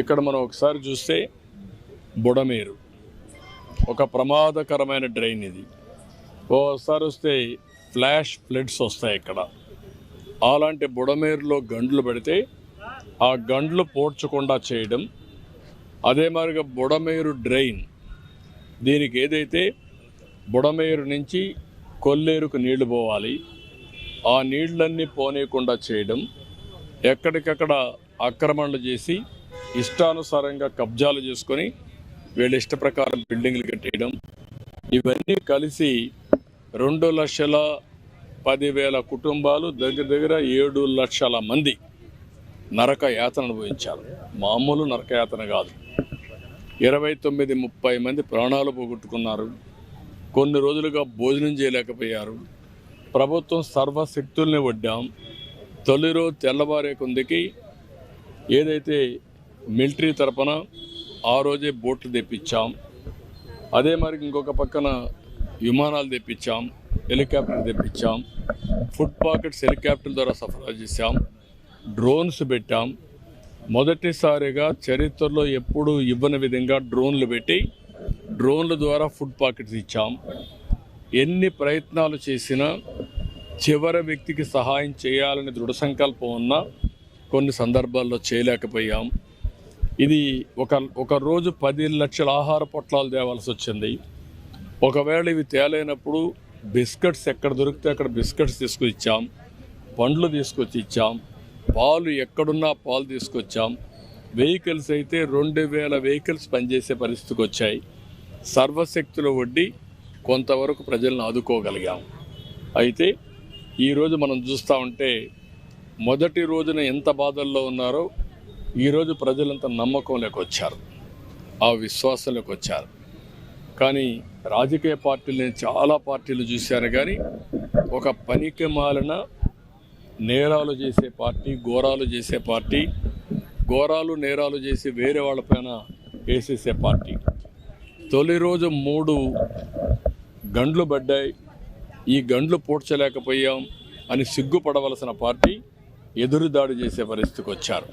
ఇక్కడ మనం ఒకసారి చూస్తే బుడమేరు. ఒక ప్రమాదకరమైన డ్రైన్ ఇది. ఓసారి వస్తే ఫ్లాష్ ఫ్లడ్స్ వస్తాయి ఇక్కడ. అలాంటి బుడమేరులో గండ్లు పెడితే ఆ గండ్లు పోడ్చకుండా చేయడం. అదే మాదిరిగా బుడమేరు డ్రైన్. దీనికి ఏదైతే బుడమేరు నుంచి కొల్లేరుకు నీళ్ళు పోవాలి ఆ నీళ్ళన్నీ పోనీయకుండా చేయడం. ఎక్కడికక్కడ ఆక్రమణలు చేసి ఇష్టానుసారంగా కబ్జాలు చేసుకొని వీళ్ళ ఇష్ట ప్రకారం బిల్డింగ్లు కట్టేయడం ఇవన్నీ కలిసి రెండు లక్షల పదివేల కుటుంబాలు దగ్గర దగ్గర ఏడు లక్షల మంది నరక యాతన అనుభవించారు మామూలు నరక యాతన కాదు. ఇరవై తొమ్మిది ముప్పై మంది ప్రాణాలు పోగొట్టుకున్నారు. కొన్ని రోజులుగా భోజనం చేయలేకపోయారు. ప్రభుత్వం సర్వశక్తుల్ని వడ్డాం. తొలి రోజు తెల్లవారే కొందికి ఏదైతే మిలిటరీ తరపున ఆ రోజే బోట్లు తెప్పించాం. అదే మరి ఇంకొక పక్కన విమానాలు తెప్పించాం హెలికాప్టర్ తెప్పించాం ఫుడ్ పాకెట్స్ హెలికాప్టర్ ద్వారా సరఫరా చేశాం డ్రోన్స్ పెట్టాం. మొదటిసారిగా చరిత్రలో ఎప్పుడూ ఇవ్వని విధంగా డ్రోన్లు పెట్టి డ్రోన్ల ద్వారా ఫుడ్ పాకెట్స్ ఇచ్చాం. ఎన్ని ప్రయత్నాలు చేసినా చివరి వ్యక్తికి సహాయం చేయాలని దృఢ సంకల్పం ఉన్నా కొన్ని సందర్భాల్లో చేయలేకపోయాం. ఇది ఒక ఒక రోజు పది లక్షల ఆహార పొట్లాలు తేవాల్సి వచ్చింది. ఒకవేళ ఇవి తేలేనప్పుడు బిస్కెట్స్ ఎక్కడ దొరికితే అక్కడ బిస్కెట్స్ తీసుకొచ్చాం పండ్లు తీసుకొచ్చి ఇచ్చాం పాలు ఎక్కడున్నా పాలు తీసుకొచ్చాం. వెహికల్స్ అయితే రెండు వేల వెహికల్స్ పనిచేసే పరిస్థితికి వచ్చాయి. సర్వశక్తుల వడ్డీ కొంతవరకు ప్రజలను ఆదుకోగలిగాం. అయితే ఈరోజు మనం చూస్తూ ఉంటే మొదటి రోజున ఎంత బాధల్లో ఉన్నారో ఈరోజు ప్రజలంతా నమ్మకంలోకి వచ్చారు. ఆ విశ్వాసంలోకి వచ్చారు. కానీ రాజకీయ పార్టీలు నేను చాలా పార్టీలు చూశాను కానీ ఒక పనికి మాలిన నేరాలు చేసే పార్టీ ఘోరాలు చేసే పార్టీ ఘోరాలు నేరాలు చేసి వేరే వాళ్ళపైన వేసేసే పార్టీ. తొలి రోజు మూడు గండ్లు పడ్డాయి. ఈ గండ్లు పూడ్చలేకపోయాం అని సిగ్గుపడవలసిన పార్టీ ఎదురుదాడి చేసే పరిస్థితికి వచ్చారు.